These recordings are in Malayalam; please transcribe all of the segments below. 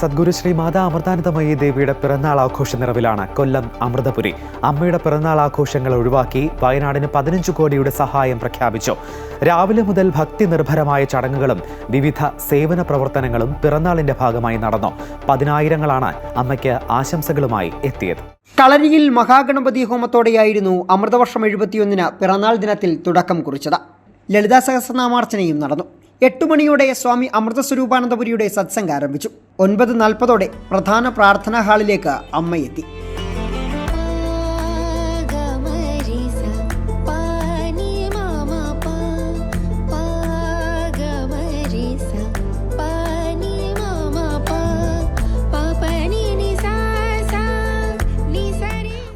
സദ്ഗുരു ശ്രീ മാതാ അമൃതാനന്ദമയി ദേവിയുടെ പിറന്നാൾ ആഘോഷ നിറവിലാണ്. കൊല്ലം അമൃതപുരി. അമ്മയുടെ പിറന്നാൾ ആഘോഷങ്ങൾ ഒഴിവാക്കി വയനാടിന് പതിനഞ്ച് കോടിയുടെ സഹായം പ്രഖ്യാപിച്ചു. രാവിലെ മുതൽ ഭക്തി നിർഭരമായ ചടങ്ങുകളും വിവിധ സേവന പ്രവർത്തനങ്ങളും പിറന്നാളിന്റെ ഭാഗമായി നടന്നു. പതിനായിരങ്ങളാണ് അമ്മയ്ക്ക് ആശംസകളുമായി എത്തിയത്. കളരിയിൽ മഹാഗണപതി ഹോമത്തോടെയായിരുന്നു അമൃതവർഷം എഴുപത്തിയൊന്നിന് പിറന്നാൾ ദിനത്തിൽ തുടക്കം കുറിച്ചത്. ലളിതാ സഹസ്രനാമാർച്ചനയും നടന്നു. എട്ടു മണിയോടെ സ്വാമി അമൃതസ്വരൂപാനന്ദപുരിയുടെ സത്സംഗം ആരംഭിച്ചു. ഒൻപത് നാൽപ്പതോടെ പ്രധാന പ്രാർത്ഥനാ ഹാളിലേക്ക് അമ്മയെത്തി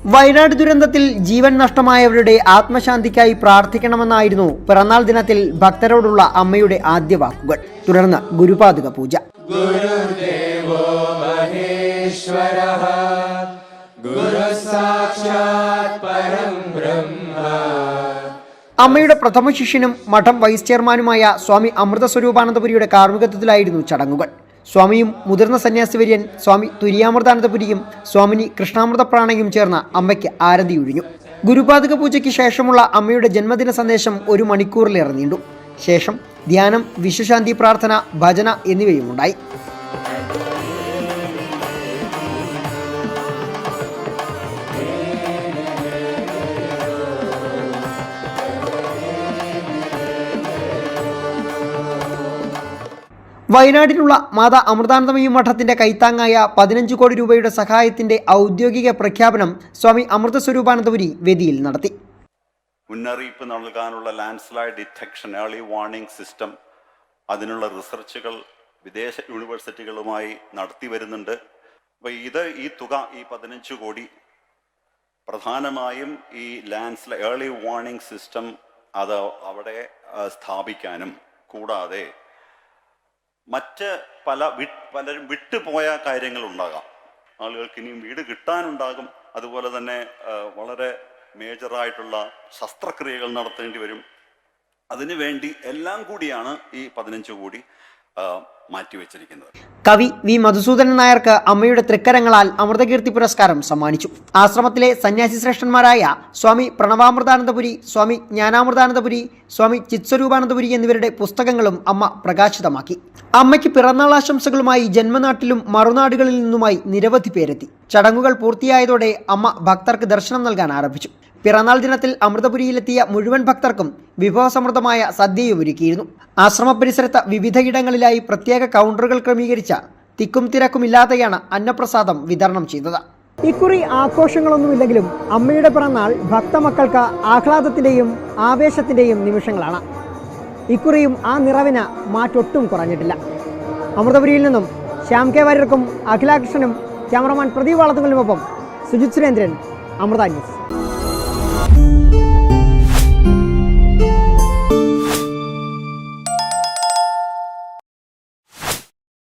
വയനാട് ദുരന്തത്തിൽ ജീവൻ നഷ്ടമായവരുടെ ആത്മശാന്തിക്കായി പ്രാർത്ഥിക്കണമെന്നായിരുന്നു പിറന്നാൾ ദിനത്തിൽ ഭക്തരോടുള്ള അമ്മയുടെ ആദ്യ വാക്കുകൾ. തുടർന്ന് ഗുരുപാതുക പൂജ. അമ്മയുടെ പ്രഥമ ശിഷ്യനും മഠം വൈസ് ചെയർമാനുമായ സ്വാമി അമൃത സ്വരൂപാനന്ദപുരിയുടെ കാർമ്മികത്വത്തിലായിരുന്നു ചടങ്ങുകൾ. സ്വാമിയും മുതിർന്ന സന്യാസിവര്യൻ സ്വാമി തുര്യാമൃതാനന്ദപുരിയും സ്വാമിനി കൃഷ്ണാമൃത പ്രാണയും ചേർന്ന് അമ്മയ്ക്ക് ആരതി ഒഴിഞ്ഞു ഗുരുപാതക പൂജയ്ക്ക് ശേഷമുള്ള അമ്മയുടെ ജന്മദിന സന്ദേശം ഒരു മണിക്കൂറിലേറെ നീണ്ടു. ശേഷം ധ്യാനം വിശ്വശാന്തി പ്രാർത്ഥന ഭജന എന്നിവയും ഉണ്ടായി വയനാട്ടിലുള്ള മാതാ അമൃതാനന്ദമയി മഠത്തിന്റെ കൈത്താങ്ങായ പതിനഞ്ച് കോടി രൂപയുടെ സഹായത്തിന്റെ ഔദ്യോഗിക പ്രഖ്യാപനം സ്വാമി അമൃതസ്വരൂപാനന്ദപുരി വേദിയിൽ നടത്തി. മുന്നറിയിപ്പ് നൽകാനുള്ള land slide detection early warning system അതിനുള്ള റിസർച്ചുകൾ വിദേശ യൂണിവേഴ്സിറ്റികളുമായി നടത്തി വരുന്നുണ്ട്. അപ്പോൾ ഇത് ഈ തുക ഈ പതിനഞ്ച് കോടി പ്രധാനമായും ഈ land slide early warning system അത് അവിടെ സ്ഥാപിക്കാനും കൂടാതെ മറ്റ് പല വി പലരും വിട്ടുപോയ കാര്യങ്ങളുണ്ടാകാം. ആളുകൾക്ക് ഇനിയും വീട് കിട്ടാനുണ്ടാകും. അതുപോലെ തന്നെ വളരെ മേജറായിട്ടുള്ള ശസ്ത്രക്രിയകൾ നടത്തേണ്ടി വരും. അതിനുവേണ്ടി എല്ലാം കൂടിയാണ് ഈ പതിനഞ്ച് കോടി മാറ്റിവെച്ചിരിക്കുന്നത്. കവി വി മധുസൂദനൻ നായർക്ക് അമ്മയുടെ തൃക്കരങ്ങളാൽ അമൃതകീർത്തി പുരസ്കാരം സമ്മാനിച്ചു. ആശ്രമത്തിലെ സന്യാസി ശ്രേഷ്ഠന്മാരായ സ്വാമി പ്രണവാമൃതാനന്ദപുരി സ്വാമി ജ്ഞാനാമൃതാനന്ദപുരി സ്വാമി ചിത്സ്വരൂപാനന്ദപുരി എന്നിവരുടെ പുസ്തകങ്ങളും അമ്മ പ്രകാശിതമാക്കി. അമ്മയ്ക്ക് പിറന്നാൾ ആശംസകളുമായി ജന്മനാട്ടിലും മറുനാടുകളിൽ നിന്നുമായി നിരവധി പേരെത്തി. ചടങ്ങുകൾ പൂർത്തിയായതോടെ അമ്മ ഭക്തർക്ക് ദർശനം നൽകാൻ ആരംഭിച്ചു. പിറന്നാൾ ദിനത്തിൽ അമൃതപുരിയിലെത്തിയ മുഴുവൻ ഭക്തർക്കും വിഭവസമൃദ്ധമായ സദ്യയും ഒരുക്കിയിരുന്നു. ആശ്രമ പരിസരത്ത് വിവിധയിടങ്ങളിലായി പ്രത്യേക കൗണ്ടറുകൾ ക്രമീകരിച്ച തിക്കും തിരക്കുമില്ലാതെയാണ് അന്നപ്രസാദം വിതരണം ചെയ്തത്. ഇക്കുറി ആഘോഷങ്ങളൊന്നുമില്ലെങ്കിലും അമ്മയുടെ പിറന്നാൾ ഭക്തമക്കൾക്ക് ആഹ്ലാദത്തിന്റെയും ആവേശത്തിന്റെയും നിമിഷങ്ങളാണ്. ഇക്കുറിയും ആ നിറവിന് മാറ്റൊട്ടും കുറഞ്ഞിട്ടില്ല. അമൃതപുരിയിൽ നിന്നും ശ്യാം കെ വാര്യർക്കും അഖിലാകൃഷ്ണനും ക്യാമറമാൻ പ്രദീപ് വളത്തുകളിലുമൊപ്പം സുജിത് സുരേന്ദ്രൻ അമൃത ന്യൂസ്.